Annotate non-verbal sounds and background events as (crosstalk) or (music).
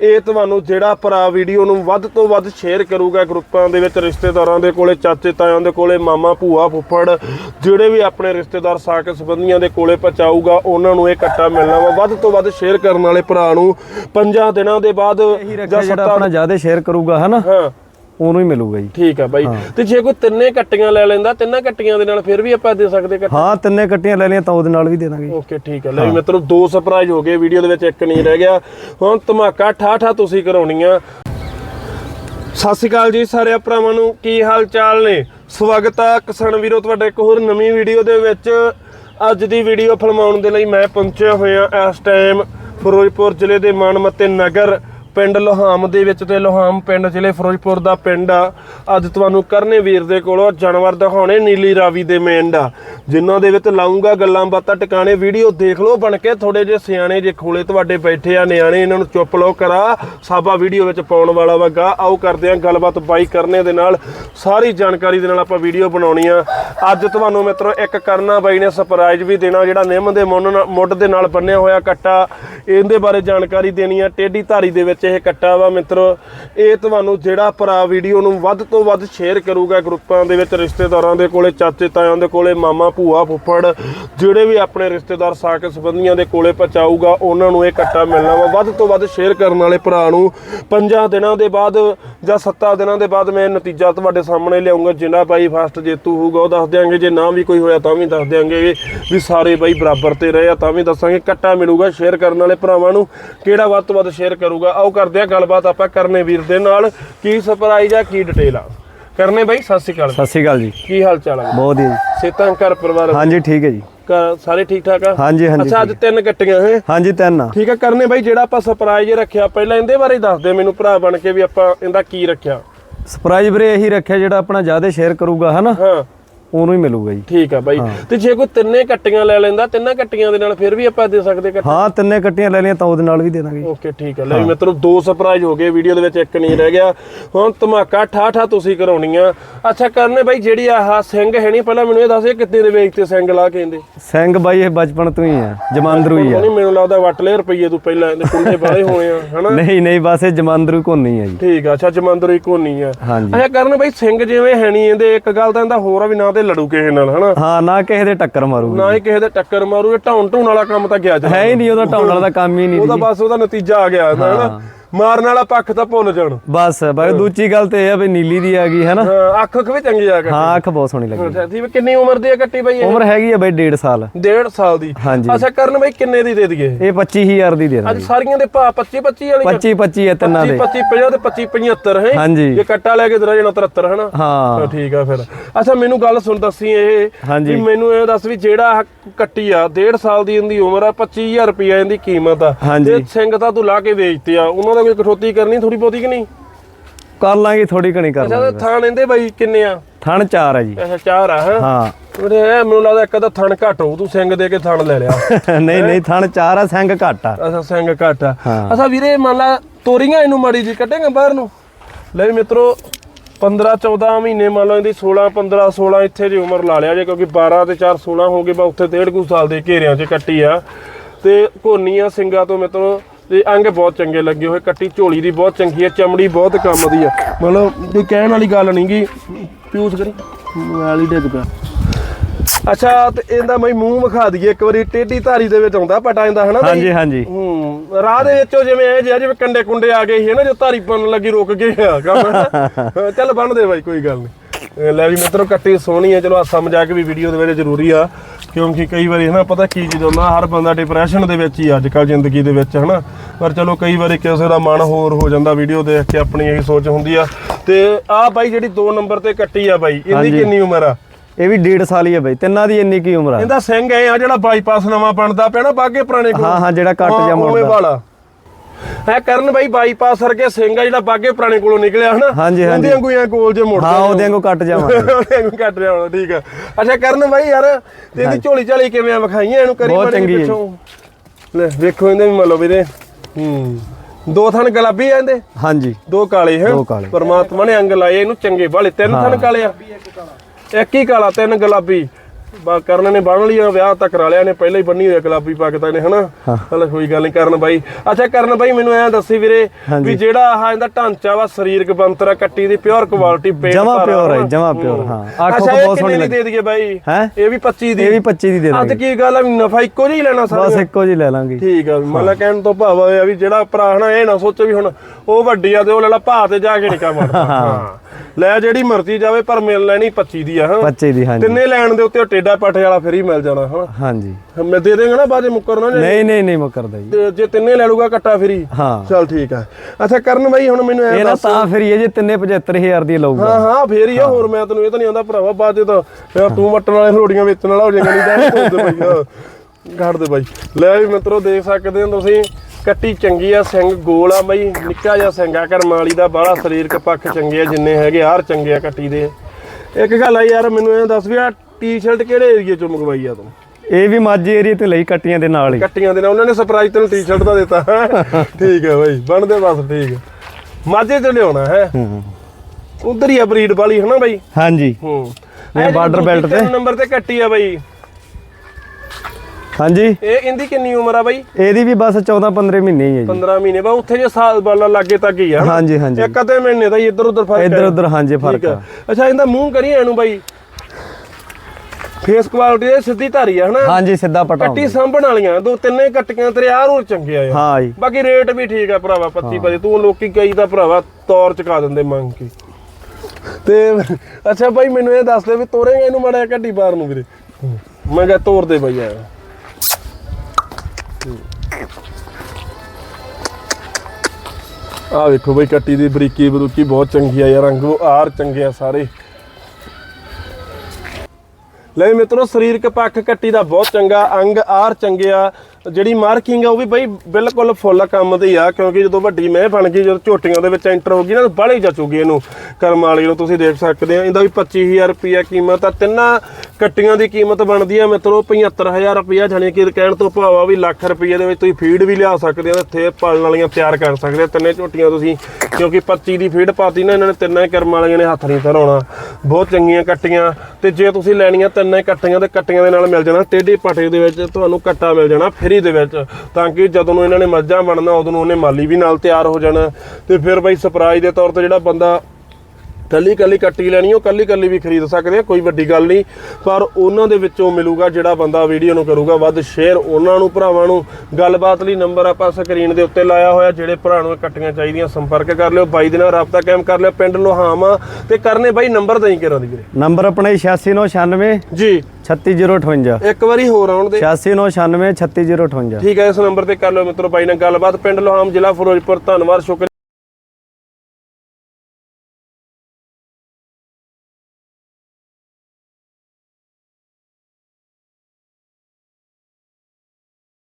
ਇਹ ਤੁਹਾਨੂੰ ਜਿਹੜਾ ਭਰਾ ਵੀਡੀਓ ਨੂੰ ਵੱਧ ਤੋਂ ਵੱਧ ਸ਼ੇਅਰ ਕਰੂਗਾ ਗਰੁੱਪਾਂ ਦੇ ਵਿੱਚ ਰਿਸ਼ਤੇਦਾਰਾਂ ਦੇ ਕੋਲੇ ਚਾਚੇ ਤਾਇਆਂ ਦੇ ਕੋਲੇ ਮਾਮਾ ਭੂਆ ਫੁੱਫੜ ਜਿਹੜੇ ਵੀ ਆਪਣੇ ਰਿਸ਼ਤੇਦਾਰ ਸਾਕ ਸੰਬੰਧੀਆਂ ਦੇ ਕੋਲੇ ਪਹੁੰਚਾਊਗਾ ਉਹਨਾਂ ਨੂੰ ਇਹ ਕੱਟਾ ਮਿਲਣਾ ਵਾ। ਵੱਧ ਤੋਂ ਵੱਧ ਸ਼ੇਅਰ ਕਰਨ ਵਾਲੇ ਭਰਾ ਨੂੰ ਪੰਜਾਂ ਦਿਨਾਂ ਦੇ ਬਾਅਦ ਜਾਂ ਜਿਹੜਾ ਆਪਣਾ ਜ਼ਿਆਦਾ ਸ਼ੇਅਰ ਕਰੂਗਾ ਹਨਾ? ਹਾਂ। ਉਹਨੂੰ ਹੀ ਮਿਲੂਗਾ ਜੀ। ਠੀਕ ਆ ਬਾਈ। ਤੇ ਜੇ ਕੋਈ ਤਿੰਨੇ ਕੱਟੀਆਂ ਲੈ ਲੈਂਦਾ ਤਿੰਨਾਂ ਕੱਟੀਆਂ ਦੇ ਨਾਲ ਫਿਰ ਵੀ ਆਪਾਂ ਦੇ ਸਕਦੇ ਕੱਟਾ? ਹਾਂ ਤਿੰਨੇ ਕੱਟੀਆਂ ਲੈ ਲਈਆਂ ਤਾਂ ਉਹਦੇ ਨਾਲ ਵੀ ਦੇ ਦਾਂਗੇ। ਓਕੇ ਠੀਕ ਹੈ ਲੈ ਵੀ ਮਿੱਤਰੋ ਦੋ ਸਰਪ੍ਰਾਈਜ਼ ਹੋ ਗਏ ਵੀਡੀਓ ਦੇ ਵਿੱਚ ਇੱਕ ਨਹੀਂ ਰਹਿ ਗਿਆ। ਹੁਣ ਧਮਾਕਾ ਠਾਠਾ ਤੁਸੀਂ ਕਰਾਉਣੀਆਂ। ਸਤਿ ਸ਼੍ਰੀ ਅਕਾਲ ਜੀ ਸਾਰੇ ਭਰਾਵਾਂ ਨੂੰ ਕੀ ਹਾਲ ਚਾਲ ਨੇ? ਸਵਾਗਤ ਆ ਕਿਸਾਨ ਵੀਰੋ ਤੁਹਾਡਾ ਇੱਕ ਹੋਰ ਨਵੀਂ ਵੀਡੀਓ ਦੇ ਵਿੱਚ। ਅੱਜ ਦੀ ਵੀਡੀਓ ਫਿਲਮਾਉਣ ਦੇ ਲਈ ਮੈਂ ਪਹੁੰਚਿਆ ਹੋਇਆ ਇਸ ਟਾਈਮ ਫਿਰੋਜ਼ਪੁਰ ਜ਼ਿਲ੍ਹੇ ਦੇ ਮਾਨਮੱਤੇ ਨਗਰ। ਪਿੰਡ ਲੋਹਾਮ ਦੇ ਵਿੱਚ ਤੇ ਲੋਹਾਮ ਪਿੰਡ ਜ਼ਿਲ੍ਹੇ ਫਿਰੋਜ਼ਪੁਰ ਦਾ ਪਿੰਡ ਆ। ਅੱਜ ਤੁਹਾਨੂੰ ਕਰਨੇ ਵੀਰ ਦੇ ਕੋਲੋਂ ਜਾਨਵਰ ਦਿਖਾਉਣੇ ਨੀਲੀ ਰਾਵੀ ਦੇ ਮੇਂਡ ਆ। ਜਿਨ੍ਹਾਂ ਦੇ ਵਿੱਚ ਲਾਉਂਗਾ ਗੱਲਾਂ ਬਾਤਾਂ ਟਿਕਾਣੇ ਵੀਡੀਓ ਦੇਖ ਲਓ ਬਣ ਕੇ। ਥੋੜੇ ਜਿਹੇ ਸਿਆਣੇ ਜੇ ਖੋਲੇ ਤੁਹਾਡੇ ਬੈਠੇ ਆ, ਨਿਆਣੇ ਇਹਨਾਂ ਨੂੰ ਚੁੱਪ ਲਓ ਕਰਾ। ਸਾਬਾ ਵੀਡੀਓ ਵਿੱਚ ਪਾਉਣ ਵਾਲਾ ਵਗਾ ਆਓ ਕਰਦੇ ਆ ਗੱਲਬਾਤ ਬਾਈ ਕਰਨੇ ਦੇ ਨਾਲ। ਸਾਰੀ ਜਾਣਕਾਰੀ ਦੇ ਨਾਲ ਆਪਾਂ ਵੀਡੀਓ ਬਣਾਉਣੀ ਆ। ਅੱਜ ਤੁਹਾਨੂੰ ਮਿੱਤਰੋ ਇੱਕ ਕਰਨਾ ਬਾਈ ਨੇ ਸਰਪ੍ਰਾਈਜ਼ ਵੀ ਦੇਣਾ, ਜਿਹੜਾ ਨਿੰਮ ਦੇ ਮੁੰਨ ਨਾਲ- ਮੁੱਢ ਦੇ ਨਾਲ ਬੰਨਿਆ ਹੋਇਆ ਕੱਟਾ। ਇਹਦੇ ਬਾਰੇ ਜਾਣਕਾਰੀ ਦੇਣੀ ਆ। ਟੇਢੀ ਧਾਰੀ ਦੇ ਵਿੱਚ ਇਹ ਕੱਟਾ ਵਾ ਮਿੱਤਰੋ, ਇਹ ਤੁਹਾਨੂੰ ਜਿਹੜਾ ਭਰਾ ਵੀਡੀਓ ਨੂੰ ਵੱਧ ਤੋਂ ਵੱਧ ਸ਼ੇਅਰ ਕਰੂਗਾ ਗਰੁੱਪਾਂ ਦੇ ਵਿੱਚ, ਰਿਸ਼ਤੇਦਾਰਾਂ ਦੇ ਕੋਲੇ, ਚਾਚੇ ਤਾਇਆਂ ਦੇ ਕੋਲੇ, ਮਾਮਾ ਭੂਆ ਫੁੱਫੜ, ਜਿਹੜੇ ਵੀ ਆਪਣੇ ਰਿਸ਼ਤੇਦਾਰ ਸਾਕ ਸੰਬੰਧੀਆਂ ਦੇ ਕੋਲੇ ਪਹੁੰਚਾਊਗਾ, ਉਹਨਾਂ ਨੂੰ ਇਹ ਕੱਟਾ ਮਿਲਣਾ ਵਾ। ਵੱਧ ਤੋਂ ਵੱਧ ਸ਼ੇਅਰ ਕਰਨ ਵਾਲੇ ਭਰਾ ਨੂੰ ਪੰਜਾਂ ਦਿਨਾਂ ਦੇ ਬਾਅਦ ਜਾਂ ਸੱਤਾਂ ਦਿਨਾਂ ਦੇ ਬਾਅਦ ਮੈਂ ਨਤੀਜਾ ਤੁਹਾਡੇ ਸਾਹਮਣੇ ਲਿਆਉਂਗਾ ਜਿਹੜਾ ਭਾਈ ਫਸਟ ਜੇਤੂ ਹੋਊਗਾ, ਉਹ ਦੱਸ ਦਿਆਂਗੇ। ਜੇ ਨਾ ਵੀ ਕੋਈ ਹੋਇਆ ਤਾਂ ਵੀ ਦੱਸ ਦਿਆਂਗੇ ਵੀ ਸਾਰੇ ਬਾਈ ਬਰਾਬਰ ਤੇ ਰਹੇ ਆ, ਤਾਂ ਵੀ ਦੱਸਾਂਗੇ। ਕੱਟਾ ਮਿਲੂਗਾ ਸ਼ੇਅਰ ਕਰਨ ਵਾਲੇ ਭਰਾਵਾਂ ਨੂੰ। ਕਿਹੜਾ ਵੱਧ ਤੋਂ ਵੱਧ ਸ਼ੇਅਰ ਕਰੂਗਾ? ਆਓ ਕਰਦੇ ਆ ਗੱਲਬਾਤ ਆਪਾਂ ਕਰਨੇ ਵੀਰ ਦੇ ਨਾਲ। ਕੀ ਸਰਪ੍ਰਾਈਜ਼ ਆ ਕੀ ਡਿਟੇਲ ਆ? ਕਰਨੇ ਬਾਈ ਸਤਿ ਸ਼੍ਰੀ ਅਕਾਲ। ਸਤਿ ਸ਼੍ਰੀ ਅਕਾਲ ਜੀ। ਕੀ ਹਾਲ ਚਾਲ ਆ? ਬਹੁਤ ਹੀ ਜੀ। ਸੇਤਾਂ ਘਰ ਪਰਿਵਾਰ? ਹਾਂਜੀ ਠੀਕ ਹੈ ਜੀ। ਘਰ ਸਾਰੇ ਠੀਕ ਠਾਕ ਆ? ਹਾਂਜੀ ਹਾਂਜੀ ਅੱਛਾ ਅੱਜ ਤਿੰਨ ਕੱਟੀਆਂ ਹੈ? ਹਾਂਜੀ ਤਿੰਨ ਆ। ਠੀਕ ਆ ਕਰਨੇ ਬਾਈ ਜਿਹੜਾ ਆਪਾਂ ਸਰਪ੍ਰਾਈਜ਼ ਰੱਖਿਆ ਪਹਿਲਾਂ ਇਹਦੇ ਬਾਰੇ ਦੱਸ ਦੇ ਮੈਨੂੰ ਭਰਾ ਬਣ ਕੇ ਵੀ ਆਪਾਂ ਇਹਦਾ ਕੀ ਰੱਖਿਆ? ਸਰਪ੍ਰਾਈਜ਼ ਵੀਰੇ ਇਹੀ ਰੱਖਿਆ ਜਿਹੜਾ ਆਪਣਾ ਜ਼ਿਆਦਾ ਸ਼ੇਅਰ ਕਰੂਗਾ ਹਨਾ? ਹਾਂ। ਉਹਨੂੰ ਹੀ ਮਿਲੂਗਾ ਜੀ। ਠੀਕ ਆ ਬਾਈ। ਤੇ ਜੇ ਕੋਈ ਤਿੰਨੇ ਕੱਟੀਆਂ ਲੈ ਲੈਂਦਾ ਤਿੰਨਾਂ ਕੱਟੀਆਂ ਦੇ ਨਾਲ ਫਿਰ ਵੀ ਆਪਾਂ ਦੇ ਸਕਦੇ ਕੱਟ ਹਾਂ ਤਿੰਨੇ ਕੱਟੀਆਂ ਲੈ ਲਈਆਂ ਤਾਂ ਉਹਦੇ ਨਾਲ ਵੀ ਦੇ ਦਾਂਗੇ। ਓਕੇ ਠੀਕ ਹੈ ਲੈ ਮਿੱਤਰੋ ਦੋ ਸਰਪ੍ਰਾਈਜ਼ ਹੋ ਗਏ ਵੀਡੀਓ ਦੇ ਵਿੱਚ ਇੱਕ ਨਹੀਂ ਰਹਿ ਗਿਆ। ਹੁਣ ਧਮਾਕਾ ਠਾਠਾ ਤੁਸੀਂ ਕਰਾਉਣੀਆਂ। ਅੱਛਾ ਕਰਨੇ ਬਾਈ ਜਿਹੜੀ ਆਹ ਸਿੰਘ ਹੈ ਨਹੀਂ ਪਹਿਲਾਂ ਮੈਨੂੰ ਇਹ ਦੱਸ ਇਹ ਕਿੱਤੇ ਦੇ ਵੇਚ ਤੇ ਸਿੰਘ ਲਾ ਕੇ ਇਹਦੇ? ਸਿੰਘ ਬਾਈ ਇਹ ਬਚਪਨ ਤੋਂ ਹੀ ਆ ਜਮਾਂਦਰੂ ਹੀ ਆ। ਨਹੀਂ ਮੈਨੂੰ ਲੱਗਦਾ ਵੱਟ ਲੈ ਰੁਪਈਏ ਤੂੰ ਪਹਿਲਾਂ ਇਹਦੇ ਕੁੰਡੇ ਬਾਹਲੇ ਹੋਏ ਆ ਹਨਾ? ਨਹੀਂ ਨਹੀਂ ਬਸ ਇਹ ਜਮਾਂਦਰੂ ਕੋਨੀ ਆ ਜੀ। ਠੀਕ ਆ ਅੱਛਾ ਜਮੰਦਰ ਹੀ ਕੋਨੀ ਆ। ਅੱਛਾ ਕਰਨ ਬਾਈ ਸਿੰਘ ਜਿਵੇਂ ਹੈ ਨਹੀਂ ਇਹਦੇ ਇੱਕ ਗੱਲ ਤਾਂ ਇਹਦਾ ਹੋਰ ਆ ਵੀ ਨਾ ਤੇ ਲੜੂ ਕਿਸੇ ਨਾਲ ਹਨਾ? ਹਾਂ ਨਾ ਕਿਸੇ ਦੇ ਟੱਕਰ ਮਾਰੂਗਾ। ਨਾ ਹੀ ਕਿਸੇ ਦੇ ਟੱਕਰ ਮਾਰੂ ਇਹ ਢਾਉਣ ਢੂਣ ਵਾਲਾ ਕੰਮ ਤਾਂ ਗਿਆ ਹੈ ਹੀ ਨਹੀਂ ਉਹਦਾ ਢਾਉਣ ਵਾਲਾ ਦਾ ਕੰਮ ਹੀ ਨਹੀਂ ਉਹਦਾ ਬਸ ਉਹਦਾ ਨਤੀਜਾ ਆ ਗਿਆ ਹਨਾ? ਮਾਰਨ ਵਾਲਾ ਪੱਖ ਤਾਂ ਭੁੱਲ ਜਾਣ। ਬਸ ਬਾਈ ਦੂਜੀ ਗੱਲ ਤੇ ਇਹ ਆ ਵੀ ਨੀਲੀ ਦੀ ਆ ਗਈ ਹੈਨਾ? ਹਾਂ ਅੱਖ ਉੱਖ ਵੀ ਚੰਗੀ ਆ ਗਈ ਹਾਂ ਅੱਖ ਬਹੁਤ ਸੋਹਣੀ ਲੱਗੀ। ਅੱਛਾ ਠੀਕ ਕਿੰਨੀ ਉਮਰ ਦੀ ਆ ਕੱਟੀ ਬਾਈ ਇਹ? ਉਮਰ ਹੈਗੀ ਆ ਬਾਈ 1.5 ਸਾਲ। ਡੇਢ ਸਾਲ ਦੀ। ਅੱਛਾ ਕਰਨ ਬਾਈ ਕਿੰਨੇ ਦੀ ਦੇ ਦਈਏ ਇਹ? 25000 ਦੀ ਦੇ ਅੱਜ ਦਾਂਗੇ। ਸਾਰੀਆਂ ਦੇ ਭਾ 25 25 ਵਾਲੀ 25 25 ਹੈ ਤਿੰਨਾਂ 25 ਦੇ 25 50 ਤੇ 25 75 ਹੈ? ਹਾਂਜੀ। ਜੇ ਕੱਟਾ ਲੈ ਕੇ ਦਰਾ ਜਣਾ 73 ਹਨਾ? ਹਾਂ। ਹਾਂ ਠੀਕ ਆ ਫਿਰ। ਅੱਛਾ ਮੈਨੂੰ ਗੱਲ ਸੁਣ ਦੱਸੀ ਇਹ। ਵੀ ਮੈਨੂੰ ਇਹ ਦੱਸ ਵੀ ਜਿਹੜਾ ਕੱਟੀ ਆ 1.5 ਸਾਲ ਦੀ ਇਹਦੀ ਉਮਰ ਆ 25000 ਰੁਪਏ ਇਹਦੀ ਕੀਮਤ ਆ। ਤੇ ਸਿੰਘ ਤਾਂ ਤੂੰ ਲਾ ਕੇ ਵੇਚਤੇ ਆ ਉਹਨਾਂ ਦਾ ਕੋਈ ਕਠੋਤੀ ਕਰਨੀ ਥੋੜੀ ਬਹੁਤੀ ਕਿ ਨਹੀਂ? ਕਰ ਲਾਂਗੇ ਥੋੜੀ ਘਣੀ ਕਰ ਅੱਛਾ ਲਾਂਗੇ। ਥਾਣ ਇਹਦੇ ਬਾਈ ਕਿੰਨੇ ਆ? ਥਣ ਚਾਰ ਹੈ ਜੀ। ਅੱਛਾ ਚਾਰ ਆ ਹਾਂ? ਹਾਂ। ਉਹਦੇ ਇਹ ਮੈਨੂੰ ਲੱਗਦਾ ਇੱਕ ਤਾਂ ਥਣ ਘੱਟ ਹੋਊ ਤੂੰ ਸਿੰਘ ਦੇ ਕੇ ਥਣ ਲੈ ਲਿਆ। (laughs) ਨਹੀਂ ਨਹੀਂ ਥਣ ਚਾਰ ਆ ਸਿੰਘ ਘੱਟ ਆ। ਅੱਛਾ ਸਿੰਘ ਘੱਟ ਆ। ਹਾਂ। ਅੱਛਾ ਵੀਰੇ ਮੰਨ ਲਾ ਤੋਰੀਆਂ ਇਹਨੂੰ ਮਾੜੀ ਜੀ ਕੱਢੇਗਾ ਬਾਹਰ ਨੂੰ? ਲੈ ਵੀ ਮਿੱਤਰੋ 15 14 ਮਹੀਨੇ ਮੰਨ ਲਓ ਇਹਦੀ 16 15 16 ਇੱਥੇ ਦੀ ਉਮਰ ਲਾ ਲਿਆ ਜੇ ਕਿਉਂਕਿ 12 ਤੇ 4 16 ਹੋ ਗਏ ਬਾ ਉੱਥੇ ਡੇਢ ਕੁ ਸਾਲ ਦੇ ਘੇਰਿਆਂ 'ਚ ਕੱਟੀ ਆ। ਤੇ ਕੋਨੀਆਂ ਸਿੰਗਾ ਤੋਂ ਮਿੱਤਰੋ ਤੇ ਅੰਗ ਬਹੁਤ ਚੰਗੇ ਲੱਗੇ ਹੋਏ ਕੱਟੀ ਝੋਲੀ ਦੀ ਬਹੁਤ ਚੰਗੀ ਆ ਚਮੜੀ ਬਹੁਤ ਕੰਮ ਦੀ ਆ। ਮਤਲਬ ਕੋਈ ਕਹਿਣ ਵਾਲੀ ਗੱਲ ਨਹੀਂ ਗੀ? ਪਿਊਸ ਕਰੀ। ਮੋਬਾਈਲ ਹੀ ਡਿੱਗ ਪਿਆ। ਅੱਛਾ ਤੇ ਇਹਦਾ ਮੈਂ ਮੂੰਹ ਵਿਖਾ ਦਈਏ ਇੱਕ ਵਾਰੀ ਟੇਢੀ ਧਾਰੀ ਦੇ ਵਿੱਚ ਆਉਂਦਾ ਪਟਾ ਇਹਦਾ ਹਨਾ? ਹਾਂਜੀ ਹਾਂਜੀ। ਹੂੰ ਰਾਹ ਦੇ ਵਿੱਚੋਂ ਜਿਵੇਂ ਇਹ ਜਿਹਾ ਜਿਵੇਂ ਕੰਡੇ ਕੁੰਡੇ ਆ ਗਏ ਸੀ ਨਾ ਜੋ ਧਾਰੀ ਪੰਨ ਲੱਗੀ ਰੁਕ ਗਏ ਆ ਕੰਮ (laughs) ਹਾਂ, ਚੱਲ ਬੰਨ ਦੇ ਬਾਈ ਕੋਈ ਗੱਲ ਨਹੀਂ ਲੈ ਵੀ ਮਿੱਤਰੋ ਕੱਟੀ ਸੋਹਣੀ ਹੈ ਚਲੋ ਹਾਸਾ ਮਜ਼ਾਕ ਵੀ ਵੀਡੀਓ ਦੇ ਵਿੱਚ ਜ਼ਰੂਰੀ ਆ। ਕਿਉਂਕਿ ਕਈ ਵਾਰੀ ਹਨਾ ਪਤਾ ਕੀ ਚੀਜ਼ ਹੁੰਦਾ ਹਰ ਬੰਦਾ ਡਿਪਰੈਸ਼ਨ ਦੇ ਵਿੱਚ ਹੀ ਅੱਜ ਕੱਲ ਜ਼ਿੰਦਗੀ ਦੇ ਵਿੱਚ ਹਨਾ। ਪਰ ਚਲੋ ਕਈ ਵਾਰੀ ਕਿਸੇ ਦਾ ਮਨ ਹੋਰ ਹੋ ਜਾਂਦਾ ਵੀਡੀਓ ਦੇਖ ਕੇ ਆਪਣੀ ਇਹੀ ਸੋਚ ਹੁੰਦੀ ਆ। ਤੇ ਆ ਬਾਈ ਜਿਹੜੀ 2 ਨੰਬਰ ਤੇ ਕੱਟੀ ਆ ਬਾਈ ਇਹਦੀ। ਕਿੰਨੀ ਉਮਰ ਆ? ਇਹ ਵੀ 1.5 ਸਾਲ ਹੀ ਆ ਬਾਈ ਤਿੰਨਾਂ ਦੀ ਇੰਨੀ ਕੀ ਉਮਰ ਆ? ਇਹਦਾ ਸਿੰਘ ਐ ਆ ਜਿਹੜਾ ਬਾਈਪਾਸ ਨਵਾਂ ਬਣਦਾ ਪਿਆ ਨਾ ਬਾਗੇ ਪੁਰਾਣੇ ਕੋਲ। ਹਾਂ, ਹਾਂ, ਜਿਹੜਾ ਕੱਟ ਹਾਂ, ਉਵੇਂ ਮੁੜਦਾ। ਹੈ ਕਰਨ ਬਾਈ ਬਾਈਪਾਸ ਵਰਗੇ ਸਿੰਘ ਆ ਜਿਹੜਾ ਬਾਗੇ ਪੁਰਾਣੇ ਕੋਲੋਂ ਨਿਕਲਿਆ ਹਨਾ? ਹਾਂਜੀ, ਹਾਂਜੀ। ਉਹਦੀਆਂ ਗੁਈਆਂ ਕੋਲ ਜੇ ਮੁੜਦਾ ਹਾਂ ਉਹਦੇ ਵਾਂਗੂ ਕੱਟ ਜਾਵਾਂਗੇ। ਉਹਦੇ ਨੂੰ ਕੱਟ ਹੋਣਾ ਠੀਕ ਆ। ਅੱਛਾ ਕਰਨ ਬਾਈ ਯਾਰ ਤੇ ਇਹਦੀ ਝੋਲੀ ਝਾਲੀ ਕਿਵੇਂ ਆ? ਵਿਖਾਈਆਂ ਇਹਨੂੰ ਕਰੀ ਬਹੁਤ ਮਾੜੀ ਚੰਗੀ ਹੈ ਜੀ। ਪਿੱਛੋਂ। ਲੈ ਵੇਖੋ ਇਹਦੇ ਵੀ ਮੰਨ ਲਓ ਵੀਰੇ ਹੂੰ। ਦੋ ਥਣ ਗੁਲਾਬੀ ਆ ਇਹਦੇ? ਹਾਂਜੀ। ਦੋ ਕਾਲੇ ਹੈ? ਦੋ ਕਾਲੇ। ਪਰਮਾਤਮਾ ਨੇ ਅੰਗ ਲਾਏ ਇਹਨੂੰ ਚੰਗੇ ਵਾਲੇ। ਤਿੰਨ ਥਣ ਕਾਲੇ ਆ। ਇੱਕ ਹੀ ਕਾਲਾ ਤਿੰਨ ਗੁਲਾਬੀ। ਬਾ ਕਰਨ ਨੇ ਬੰਨ ਲਿਆ ਵਿਆਹ ਤਾਂ ਕਰਾ ਲਿਆ ਨੇ ਪਹਿਲਾਂ ਹੀ ਬੰਨੀ ਹੋਈ ਗੁਲਾਬੀ ਪਾਕਿਸਤਾਨ ਨੇ ਹਨਾ? ਚਲ ਕੋਈ ਗੱਲ ਨਹੀਂ ਕਰਨ ਬਾਈ। ਅੱਛਾ ਕਰਨ ਬਾਈ ਮੈਨੂੰ ਐਂ ਦੱਸੀ ਵੀਰੇ ਵੀ ਜਿਹੜਾ ਆਹ ਇਹਦਾ ਢਾਂਚਾ ਵਾ ਸਰੀਰਕ ਬੰਤਰਾ ਕੱਟੀ ਦੀ ਪਿਓਰ ਕੁਆਲਿਟੀ ਪੇਟ ਜਮਾਂ pure ਹੈ। ਜਮਾਂ ਹੂੰ। pure, ਹਾਂ। ਅੱਛਾ ਬਹੁਤ ਸੋਹਣੀ ਕਿੰਨੇ ਦੀ ਦਈਏ ਬਾਈ? ਹੈਂ? ਇਹ ਵੀ 25 ਦੀ। ਇਹ ਵੀ 25 ਦੀ ਦੇ ਅੱਜ ਦਾਂਗੇ ਕੀ ਗੱਲ ਆ ਨਫਾ ਇੱਕੋ ਜਿਹਾ ਹੀ ਲੈਣਾ ਬਸ ਸਾਰਾ ਇੱਕੋ ਜੀ ਲੈ ਲਾਂਗੇ। ਠੀਕ ਆ ਮੰਨ ਲਾ ਕਹਿਣ ਤੋਂ ਭਾਵ ਆ ਵੀ ਜਿਹੜਾ ਭਰਾ ਹਨਾ ਇਹ ਨਾ ਸੋਚੇ ਵੀ ਹੁਣ ਉਹ ਵੱਡੀ ਆ ਤੇ ਉਹ ਲੈ ਲਾ ਭਾ ਤੇ ਜਾ ਕੇ ਨਿਕਾ ਮਾਰਦਾ ਹਾਂ। ਲੈ ਜਿਹੜੀ ਮਰਜ਼ੀ ਜਾਵੇ ਪਰ ਮਿਲ ਲੈਣੀ 25 ਦੀ ਆ ਹਾਂ 25 ਦੀ ਹਾਂਜੀ। ਤਿੰਨੇ ਲੈਣ ਦੇ ਉੱਤੇ ਟੇਡਾ ਪਾਠੇ ਵਾਲਾ ਫਿਰ ਹੀ ਮਿਲ ਜਾਣਾ ਹਾਂ ਹਾਂਜੀ। ਮੈਂ ਦੇ ਦੇਂਗਾ ਨਾ ਬਾਜੇ ਮੁੱਕਰਨਾ ਜੇ ਨਹੀਂ ਨਹੀਂ ਨਹੀਂ ਮੁਕਰਦਾ ਜੀ। ਤੇ ਜੇ ਤਿੰਨੇ ਲੈ ਲੂਗਾ ਕੱਟਾ ਫਰੀ ਹਾਂ? ਚਲ ਠੀਕ ਆ। ਅੱਛਾ ਕਰਨ ਬਾਈ ਹੁਣ ਮੈਨੂੰ ਐ ਇਹ ਨਾ ਤਾਂ ਫਿਰ ਜੇ ਤਿੰਨੇ 75000 ਦੀ ਲਊਗਾ। ਹਾਂ ਹਾਂ ਫੇਰ ਹੀ ਆ ਹੋਰ ਮੈਂ ਤੈਨੂੰ ਇਹ ਤਾਂ ਨਹੀਂ ਆਉਂਦਾ ਭਰਾਵਾ ਬਾਜੇ ਤਾਂ ਤੂੰ ਮੱਟਣ ਵਾਲੇ ਰੋੜੀਆਂ ਵੇਚਣ ਵਾਲਾ ਹੋ ਜਾਏਗਾ ਨਹੀਂ ਤਾਂ ਦੇ ਬਾਈ ਘੜ ਦੇ ਬਾਈ। ਲੈ ਵੀ ਮਿੱਤਰੋ ਦੇਖ ਸਕਦੇ ਹੋ ਤੁਸੀਂ ਕੱਟੀ ਚੰਗੀ ਆ ਸਿੰਘ ਗੋਲ ਆ ਬਾਈ ਨਿੱਕਾ ਜਿਹਾ ਸਿੰਘਾ ਕਰਮ ਵਾਲੀ ਦਾ ਬਾਹਲਾ ਸਰੀਰਕ ਪੱਖ ਚੰਗੇ ਆ ਜਿੰਨੇ ਹੈਗੇ ਆਰ ਚੰਗੇ ਆ ਕੱਟੀ ਦੇ। ਇੱਕ ਗੱਲ ਆ ਯਾਰ ਮੈਨੂੰ ਇਹ ਦੱਸ ਵੀ ਆ ਟੀ-ਸ਼ਰਟ ਕਿਹੜੇ ਏਰੀਏ ਚੋਂ ਮੰਗਵਾਈ ਆ ਤੂੰ? ਇਹ ਵੀ ਮਾਝੇ ਏਰੀਏ ਤੇ ਲਈ ਕੱਟੀਆਂ ਦੇ ਨਾਲ ਹੀ। ਕੱਟੀਆਂ ਦੇ ਨਾਲ। ਉਹਨਾਂ ਨੇ ਸਰਪ੍ਰਾਈਜ਼ ਤੈਨੂੰ ਟੀ-ਸ਼ਰਟ ਦਾ ਦਿੱਤਾ। ਠੀਕ ਹੈ ਬਾਈ ਬਣਦੇ ਬਸ ਠੀਕ ਹੈ। ਮਾਝੇ ਤੇ ਲਿਆਉਣਾ ਹੈ। ਹੂੰ ਉਧਰ ਹੀ ਆ ਬਰੀਡ ਵਾਲੀ ਹਨਾ ਬਾਈ? ਹਾਂਜੀ। ਹੂੰ। ਇਹ border belt ਤੇ? ਨੰਬਰ ਤੇ ਕੱਟੀ ਆ ਬਾਈ। ਹਾਂਜੀ। ਇਹ ਇਹਦੀ ਕਿੰਨੀ ਉਮਰ ਆ ਬਾਈ? ਇਹਦੀ ਵੀ ਬਸ 14 15 ਮਹੀਨੇ ਹੀ ਹੈ ਜੀ। 15 ਮਹੀਨੇ ਬਾ ਉੱਥੇ ਜੇ ਸਾਲ ਬਾਲਾ ਲੱਗੇ ਤੱਕ ਹੀ ਆ? ਹਾਂਜੀ ਹਾਂਜੀ। ਇੱਕ ਅੱਧੇ ਮਹੀਨੇ ਦਾ ਹੀ ਇੱਧਰ ਉੱਧਰ ਫ਼ਰਕ ਇੱਧਰ ਹੈ। ਉੱਧਰ ਹਾਂਜੀ ਫ਼ਰਕ ਆ ਅੱਛਾ ਇਹਦਾ ਮੂੰਹ ਕਰੀ ਇਹਨੂੰ ਬਾਈ? ਫੇਸ ਕੁਆਲਿਟੀ ਇਹ ਸਿੱਧੀ ਧਾਰੀ ਆ ਹਨਾ? ਹਾਂਜੀ ਸਿੱਧਾ ਪਟਾ ਕੱਟੀ ਸਾਂਭਣ ਵਾਲੀਆਂ ਦੋ ਤਿੰਨੇ ਕੱਟੀਆਂ ਤੇਰੇ ਆਹ ਰੋਲ ਚੰਗੇ ਆ। ਯਾਰ ਹਾਂ ਜੀ। ਬਾਕੀ ਰੇਟ ਵੀ ਠੀਕ ਆ ਭਰਾਵਾ 25 25 ਤੂੰ ਲੋਕੀ ਕਈ ਤਾਂ ਭਰਾਵਾ ਤੌਰ ਚਕਾ ਦਿੰਦੇ ਮੰਗ ਕੇ। ਤੇ ਅੱਛਾ ਬਾਈ ਮੈਨੂੰ ਇਹ ਦੱਸ ਦੇ ਵੀ ਤੋਰੇਗਾ ਇਹਨੂੰ ਮੜਿਆ ਕੱਢੀ ਬਾਹਰ ਨੂੰ ਵੀਰੇ। ਮੈਂ ਕਿਹਾ ਤੋਰ ਦੇ ਬਾਈ ਆ। ਆ ਵੇਖੋ ਬਈ ਕੱਟੀ ਦੀ ਬਰੀਕੀ ਬਰੂਕੀ ਬਹੁਤ ਚੰਗੀ ਆ ਯਾਰ ਰੰਗੋ ਆਰ ਚੰਗੇ ਆ ਸਾਰੇ। ਲੈ ਮਿੱਤਰੋ, ਸਰੀਰਕ ਪੱਖ ਕੱਟੀ ਦਾ ਬਹੁਤ ਚੰਗਾ, ਅੰਗ ਆਰ ਚੰਗੇ ਆ। ਜਿਹੜੀ ਮਾਰਕਿੰਗ ਆ, ਉਹ ਵੀ ਬਈ ਬਿਲਕੁਲ ਫੁੱਲ ਕੰਮ ਦੀ ਆ, ਕਿਉਂਕਿ ਜਦੋਂ ਵੱਡੀ ਮਹਿ ਬਣ ਗਈ, ਜਦੋਂ ਝੋਟੀਆਂ ਦੇ ਵਿੱਚ ਐਂਟਰ ਹੋ ਗਈ ਨਾ, ਬਾਹਲੇ ਜਚੂਗੀ ਇਹਨੂੰ। ਕਰਮ ਵਾਲੀ ਨੂੰ ਤੁਸੀਂ ਦੇਖ ਸਕਦੇ ਆ, ਇਹਦਾ ਵੀ 25000 ਰੁਪਿਆ ਕੀਮਤ ਆ। ਤਿੰਨਾਂ ਕੱਟੀਆਂ ਦੀ ਕੀਮਤ ਬਣਦੀ ਆ ਮਿੱਤਰੋ 75000 ਰੁਪਿਆ ਜਾਣੀ ਕਿ ਕਹਿਣ ਤੋਂ ਭਾਵ ਆ ਵੀ ਲੱਖ ਰੁਪਏ ਦੇ ਵਿੱਚ ਤੁਸੀਂ ਫੀਡ ਵੀ ਲਿਆ ਸਕਦੇ ਆ ਇੱਥੇ ਪਾਲਣ ਵਾਲੀਆਂ ਤਿਆਰ ਕਰ ਸਕਦੇ ਆ ਤਿੰਨੇ ਝੋਟੀਆਂ ਤੁਸੀਂ, ਕਿਉਂਕਿ 25 ਦੀ ਫੀਡ ਪਾਤੀ ਨਾ, ਇਹਨਾਂ ਨੇ ਤਿੰਨਾਂ ਹੀ ਕਰਮ ਵਾਲੀਆਂ ਨੇ ਹੱਥ ਨਹੀਂ ਧਰਾਉਣਾ। ਬਹੁਤ ਚੰਗੀਆਂ ਕੱਟੀਆਂ, ਤੇ ਜੇ ਤੁਸੀਂ ਲੈਣੀਆਂ ਤਿੰਨ ਹੀ ਕੱਟੀਆਂ ਤੇ ਕੱਟੀਆਂ ਦੇ ਨਾਲ ਮਿਲ ਜਾਣਾ, ਟੇਢੇ ਪਟੇ ਦੇ ਵਿੱਚ ਤੁਹਾਨੂੰ ਕੱਟਾ ਮਿਲ ਜਾਣਾ, ਫਰੀ ਦੇ ਵਿੱਚ, ਤਾਂ ਕਿ ਜਦੋਂ ਨੂੰ ਇਹਨਾਂ ਨੇ ਮੱਝਾਂ ਬਣਨਾ ਉਦੋਂ ਨੂੰ ਉਹਨੇ ਮਾਲੀ ਵੀ ਨਾਲ ਤਿਆਰ ਹੋ ਜਾਣਾ। ਤੇ ਫਿਰ ਬਈ ਸਰਪ੍ਰਾਈਜ਼ ਦੇ ਤੌਰ ਤੇ ਜਿਹੜਾ ਬੰਦਾ ਕੱਲੀ ਕੱਲੀ ਕੱਟੀ ਲੈਣੀ ਉਹ ਕੱਲੀ ਕੱਲੀ ਵੀ ਖਰੀਦ ਸਕਦੇ ਆ ਕੋਈ ਵੱਡੀ ਗੱਲ ਨਹੀਂ। ਪਰ ਉਹਨਾਂ ਦੇ ਵਿੱਚੋਂ ਮਿਲੂਗਾ ਜਿਹੜਾ ਬੰਦਾ ਵੀਡੀਓ ਨੂੰ ਕਰੂਗਾ ਵੱਧ ਸ਼ੇਅਰ ਉਹਨਾਂ ਨੂੰ ਭਰਾਵਾਂ ਨੂੰ। ਗੱਲਬਾਤ ਲਈ ਨੰਬਰ ਆਪਾਂ ਸਕਰੀਨ ਦੇ ਉੱਤੇ ਲਾਇਆ ਹੋਇਆ ਜਿਹੜੇ ਭਰਾ ਨੂੰ ਕੱਟੀਆਂ ਚਾਹੀਦੀਆਂ ਸੰਪਰਕ ਕਰ ਲਿਓ। ਬਾਈ ਦੇ ਨਾਲ ਰਾਬਤਾ ਕਾਇਮ ਕਰ ਲਿਓ ਪਿੰਡ ਲੋਹਾਮਾ ਤੇ ਕਰਨੇ ਬਾਈ ਨੰਬਰ ਦੇਈ ਕਰਾਂ ਦੀ ਵੀਰੇ? ਨੰਬਰ ਆਪਣਾ 86996 ਜੀ। 36058 ਇੱਕ ਵਾਰੀ ਹੋਰ ਆਉਣ ਦੇ। 86996 36058 ਠੀਕ ਹੈ ਇਸ ਨੰਬਰ ਤੇ ਕਰ ਲਿਓ ਮਿੱਤਰੋ ਬਾਈ ਨਾਲ ਗੱਲਬਾਤ। ਪਿੰਡ ਲੋਹਾਮ ਜ਼ਿਲ੍ਹਾ ਫਿਰੋਜ਼ਪੁਰ ਧੰਨਵਾਦ ਸ਼ੁਕਰੀਆ।